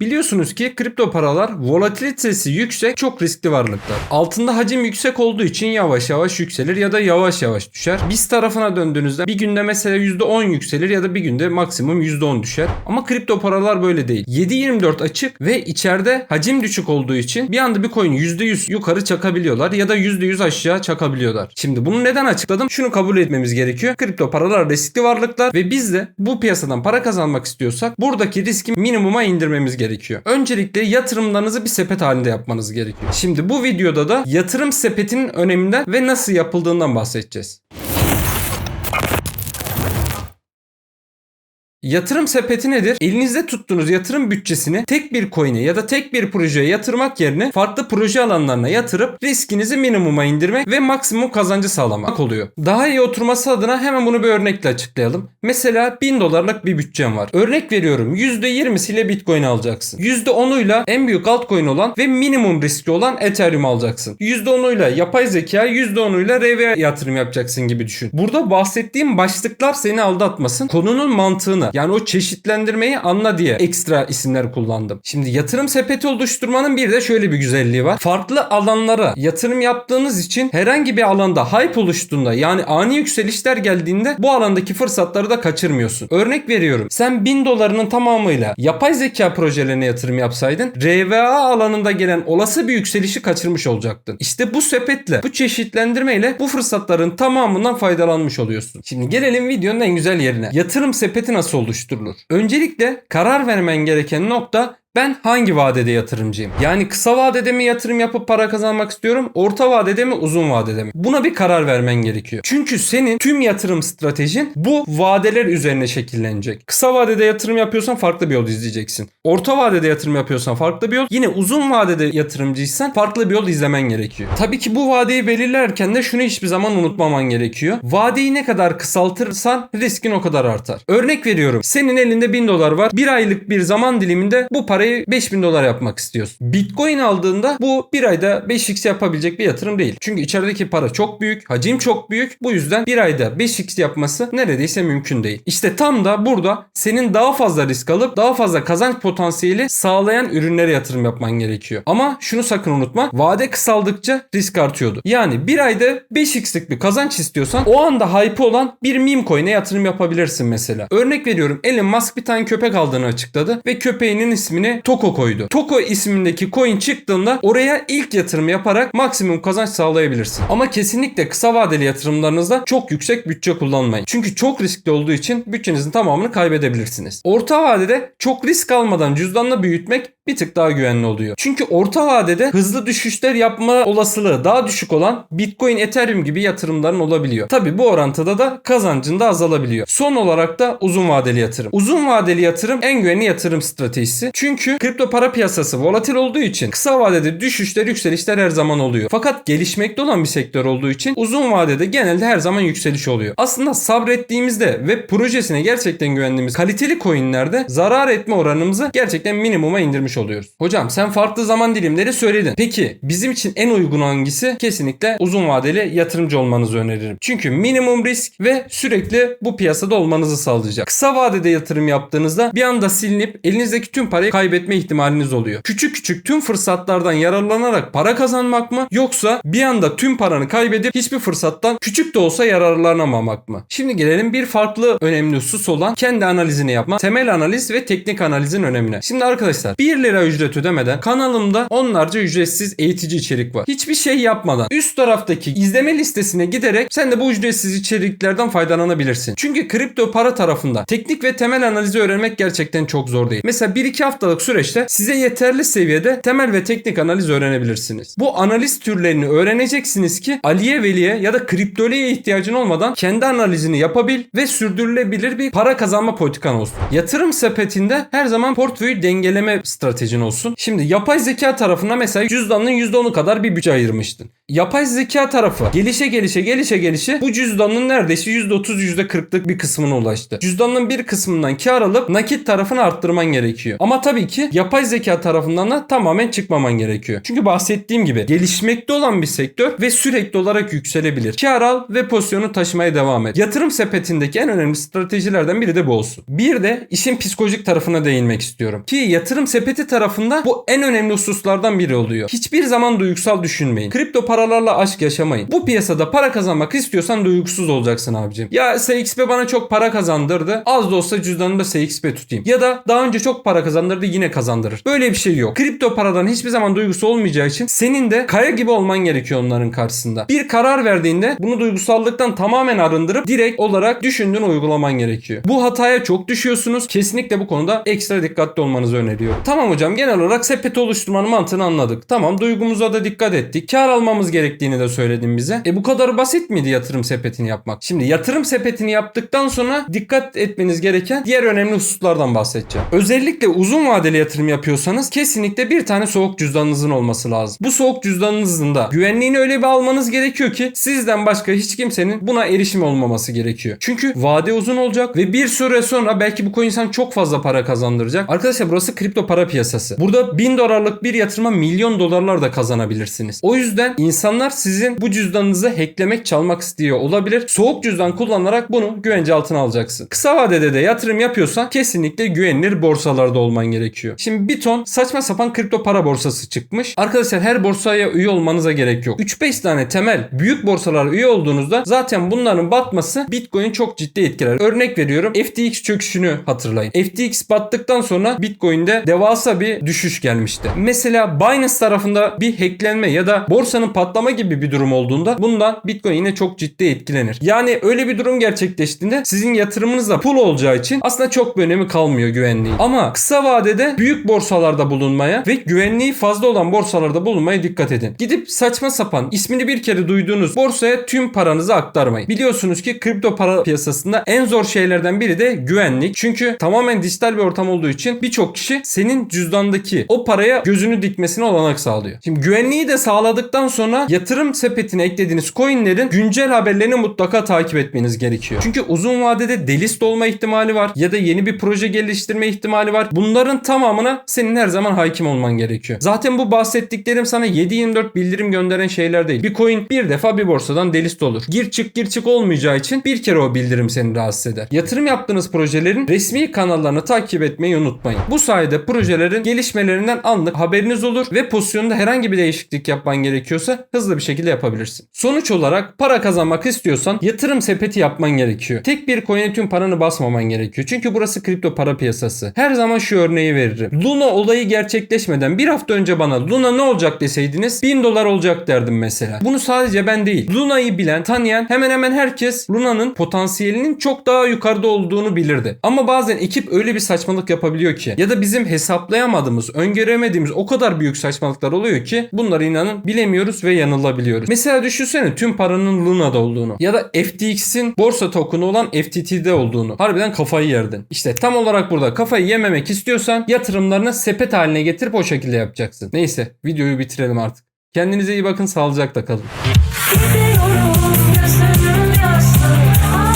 Biliyorsunuz ki kripto paralar volatilitesi yüksek çok riskli varlıklar. Altında hacim yüksek olduğu için yavaş yavaş yükselir ya da yavaş yavaş düşer. Biz tarafına döndüğünüzde bir günde mesela %10 yükselir ya da bir günde maksimum %10 düşer. Ama kripto paralar böyle değil. 7-24 açık ve içeride hacim düşük olduğu için bir anda bir coin %100 yukarı çakabiliyorlar ya da %100 aşağı çakabiliyorlar. Şimdi bunu neden açıkladım? Şunu kabul etmemiz gerekiyor. Kripto paralar riskli varlıklar ve biz de bu piyasadan para kazanmak istiyorsak buradaki riski minimuma indirmemiz gerekiyor. Öncelikle yatırımlarınızı bir sepet halinde yapmanız gerekiyor. Şimdi bu videoda da yatırım sepetinin öneminden ve nasıl yapıldığından bahsedeceğiz. Yatırım sepeti nedir? Elinizde tuttuğunuz yatırım bütçesini tek bir coin'e ya da tek bir projeye yatırmak yerine farklı proje alanlarına yatırıp riskinizi minimuma indirmek ve maksimum kazancı sağlamak oluyor. Daha iyi oturması adına hemen bunu bir örnekle açıklayalım. Mesela 1000 dolarlık bir bütçem var. Örnek veriyorum %20'siyle Bitcoin alacaksın. %10'uyla en büyük altcoin olan ve minimum riskli olan Ethereum alacaksın. %10'uyla yapay zeka, %10'uyla RV yatırım yapacaksın gibi düşün. Burada bahsettiğim başlıklar seni aldatmasın. Konunun mantığını yani o çeşitlendirmeyi anla diye ekstra isimler kullandım. Şimdi yatırım sepeti oluşturmanın bir de şöyle bir güzelliği var. Farklı alanlara yatırım yaptığınız için herhangi bir alanda hype oluştuğunda yani ani yükselişler geldiğinde bu alandaki fırsatları da kaçırmıyorsun. Örnek veriyorum. Sen 1000 dolarının tamamıyla yapay zeka projelerine yatırım yapsaydın RVA alanında gelen olası bir yükselişi kaçırmış olacaktın. İşte bu sepetle, bu çeşitlendirmeyle bu fırsatların tamamından faydalanmış oluyorsun. Şimdi gelelim videonun en güzel yerine. Yatırım sepeti nasıl oluşturulur? Öncelikle karar vermen gereken nokta ben hangi vadede yatırımcıyım? Yani kısa vadede mi yatırım yapıp para kazanmak istiyorum? Orta vadede mi uzun vadede mi? Buna bir karar vermen gerekiyor. Çünkü senin tüm yatırım stratejin bu vadeler üzerine şekillenecek. Kısa vadede yatırım yapıyorsan farklı bir yol izleyeceksin. Orta vadede yatırım yapıyorsan farklı bir yol. Yine uzun vadede yatırımcıysan farklı bir yol izlemen gerekiyor. Tabii ki bu vadeyi belirlerken de şunu hiçbir zaman unutmaman gerekiyor. Vadeyi ne kadar kısaltırsan riskin o kadar artar. Örnek veriyorum. Senin elinde 1000 dolar var. Bir aylık bir zaman diliminde bu para parayı 5000 dolar yapmak istiyorsun. Bitcoin aldığında bu bir ayda 5x yapabilecek bir yatırım değil. Çünkü içerideki para çok büyük, hacim çok büyük. Bu yüzden bir ayda 5x yapması neredeyse mümkün değil. İşte tam da burada senin daha fazla risk alıp daha fazla kazanç potansiyeli sağlayan ürünlere yatırım yapman gerekiyor. Ama şunu sakın unutma. Vade kısaldıkça risk artıyordu. Yani bir ayda 5x'lik bir kazanç istiyorsan o anda hype olan bir meme coin'e yatırım yapabilirsin mesela. Örnek veriyorum Elon Musk bir tane köpek aldığını açıkladı ve köpeğinin ismini Toko koydu. Toko ismindeki coin çıktığında oraya ilk yatırım yaparak maksimum kazanç sağlayabilirsin. Ama kesinlikle kısa vadeli yatırımlarınızda çok yüksek bütçe kullanmayın. Çünkü çok riskli olduğu için bütçenizin tamamını kaybedebilirsiniz. Orta vadede çok risk almadan cüzdanla büyütmek bir tık daha güvenli oluyor. Çünkü orta vadede hızlı düşüşler yapma olasılığı daha düşük olan Bitcoin, Ethereum gibi yatırımların olabiliyor. Tabi bu orantıda da kazancın da azalabiliyor. Son olarak da uzun vadeli yatırım. Uzun vadeli yatırım en güvenli yatırım stratejisi. Çünkü kripto para piyasası volatil olduğu için kısa vadede düşüşler yükselişler her zaman oluyor. Fakat gelişmekte olan bir sektör olduğu için uzun vadede genelde her zaman yükseliş oluyor. Aslında sabrettiğimizde ve projesine gerçekten güvendiğimiz kaliteli coinlerde zarar etme oranımızı gerçekten minimuma indirmiş oluyoruz. Hocam sen farklı zaman dilimleri söyledin. Peki bizim için en uygun hangisi? Kesinlikle uzun vadeli yatırımcı olmanızı öneririm. Çünkü minimum risk ve sürekli bu piyasada olmanızı sağlayacak. Kısa vadede yatırım yaptığınızda bir anda silinip elinizdeki tüm parayı kaybetme ihtimaliniz oluyor. Küçük küçük tüm fırsatlardan yararlanarak para kazanmak mı yoksa bir anda tüm paranı kaybedip hiçbir fırsattan küçük de olsa yararlanamamak mı? Şimdi gelelim bir farklı önemli husus olan kendi analizini yapma, temel analiz ve teknik analizin önemine. Şimdi arkadaşlar 1 lira ücret ödemeden kanalımda onlarca ücretsiz eğitici içerik var. Hiçbir şey yapmadan üst taraftaki izleme listesine giderek sen de bu ücretsiz içeriklerden faydalanabilirsin. Çünkü kripto para tarafında teknik ve temel analizi öğrenmek gerçekten çok zor değil. Mesela 1-2 haftalık süreçte size yeterli seviyede temel ve teknik analiz öğrenebilirsiniz. Bu analiz türlerini öğreneceksiniz ki Aliye Veli'ye ya da kriptoliye ihtiyacın olmadan kendi analizini yapabil ve sürdürülebilir bir para kazanma politikan olsun. Yatırım sepetinde her zaman portföyü dengeleme stratejin olsun. Şimdi yapay zeka tarafına mesela cüzdanının %10'u kadar bir bütçe ayırmıştın. Yapay zeka tarafı gelişe gelişe gelişe gelişe bu cüzdanın neredeyse %30 %40'lık bir kısmına ulaştı. Cüzdanın bir kısmından kar alıp nakit tarafını arttırman gerekiyor. Ama tabii ki yapay zeka tarafından da tamamen çıkmaman gerekiyor. Çünkü bahsettiğim gibi gelişmekte olan bir sektör ve sürekli olarak yükselebilir. Kar al ve pozisyonu taşımaya devam et. Yatırım sepetindeki en önemli stratejilerden biri de bu olsun. Bir de işin psikolojik tarafına değinmek istiyorum. Ki yatırım sepeti tarafında bu en önemli hususlardan biri oluyor. Hiçbir zaman duygusal düşünmeyin. Kripto paralarla aşk yaşamayın. Bu piyasada para kazanmak istiyorsan duygusuz olacaksın abicim. Ya SXP bana çok para kazandırdı. Az da olsa cüzdanımda SXP tutayım. Ya da daha önce çok para kazandırdı yine kazandırır. Böyle bir şey yok. Kripto paradan hiçbir zaman duygusu olmayacağı için senin de kaya gibi olman gerekiyor onların karşısında. Bir karar verdiğinde bunu duygusallıktan tamamen arındırıp direkt olarak düşündüğün uygulaman gerekiyor. Bu hataya çok düşüyorsunuz. Kesinlikle bu konuda ekstra dikkatli olmanızı öneriyorum. Tamam hocam genel olarak sepet oluşturmanın mantığını anladık. Tamam duygumuza da dikkat ettik. Kar almamız gerektiğini de söyledin bize. E bu kadar basit miydi yatırım sepetini yapmak? Şimdi yatırım sepetini yaptıktan sonra dikkat etmeniz gereken diğer önemli hususlardan bahsedeceğim. Özellikle uzun vadeli yatırım yapıyorsanız kesinlikle bir tane soğuk cüzdanınızın olması lazım. Bu soğuk cüzdanınızın da güvenliğini öyle bir almanız gerekiyor ki sizden başka hiç kimsenin buna erişim olmaması gerekiyor. Çünkü vade uzun olacak ve bir süre sonra belki bu coin sana çok fazla para kazandıracak. Arkadaşlar burası kripto para piyasası. Burada 1000 dolarlık bir yatırıma milyon dolarlar da kazanabilirsiniz. O yüzden insanlar sizin bu cüzdanınızı hacklemek, çalmak istiyor olabilir. Soğuk cüzdan kullanarak bunu güvence altına alacaksın. Kısa vadede de yatırım yapıyorsan kesinlikle güvenilir borsalarda olman gerekiyor. Şimdi bir ton saçma sapan kripto para borsası çıkmış. Arkadaşlar her borsaya üye olmanıza gerek yok. 3-5 tane temel büyük borsalara üye olduğunuzda zaten bunların batması Bitcoin çok ciddi etkiler. Örnek veriyorum FTX çöküşünü hatırlayın. FTX battıktan sonra Bitcoin'de devasa bir düşüş gelmişti. Mesela Binance tarafında bir hacklenme ya da borsanın patlama gibi bir durum olduğunda bundan Bitcoin yine çok ciddi etkilenir. Yani öyle bir durum gerçekleştiğinde sizin yatırımınız da pool olacağı için aslında çok bir önemi kalmıyor güvenliği. Ama kısa vadede büyük borsalarda bulunmaya ve güvenliği fazla olan borsalarda bulunmaya dikkat edin. Gidip saçma sapan ismini bir kere duyduğunuz borsaya tüm paranızı aktarmayın. Biliyorsunuz ki kripto para piyasasında en zor şeylerden biri de güvenlik. Çünkü tamamen dijital bir ortam olduğu için birçok kişi senin cüzdandaki o paraya gözünü dikmesine olanak sağlıyor. Şimdi güvenliği de sağladıktan sonra yatırım sepetine eklediğiniz coinlerin güncel haberlerini mutlaka takip etmeniz gerekiyor. Çünkü uzun vadede delist olma ihtimali var ya da yeni bir proje geliştirme ihtimali var. Bunların tamamına senin her zaman hakim olman gerekiyor. Zaten bu bahsettiklerim sana 7-24 bildirim gönderen şeyler değil. Bir coin bir defa bir borsadan delist olur. Gir çık gir çık olmayacağı için bir kere o bildirim seni rahatsız eder. Yatırım yaptığınız projelerin resmi kanallarını takip etmeyi unutmayın. Bu sayede projelerin gelişmelerinden anlık haberiniz olur ve pozisyonda herhangi bir değişiklik yapman gerekiyorsa hızlı bir şekilde yapabilirsin. Sonuç olarak para kazanmak istiyorsan yatırım sepeti yapman gerekiyor. Tek bir coin'e tüm paranı basmaman gerekiyor. Çünkü burası kripto para piyasası. Her zaman şu örneği veririm. Luna olayı gerçekleşmeden bir hafta önce bana Luna ne olacak deseydiniz 1000 dolar olacak derdim mesela. Bunu sadece ben değil. Luna'yı bilen, tanıyan hemen hemen herkes Luna'nın potansiyelinin çok daha yukarıda olduğunu bilirdi. Ama bazen ekip öyle bir saçmalık yapabiliyor ki ya da bizim hesaplayamadığımız, öngöremediğimiz o kadar büyük saçmalıklar oluyor ki bunları inanın bilemiyoruz ve ve yanılabiliyoruz. Mesela düşünsene tüm paranın Luna'da olduğunu ya da FTX'in borsa tokunu olan FTT'de olduğunu. Harbiden kafayı yerdin. İşte tam olarak burada kafayı yememek istiyorsan yatırımlarını sepet haline getirip o şekilde yapacaksın. Neyse videoyu bitirelim artık. Kendinize iyi bakın sağlıcakla kalın. Gidiyorum gözlerim yaşlı.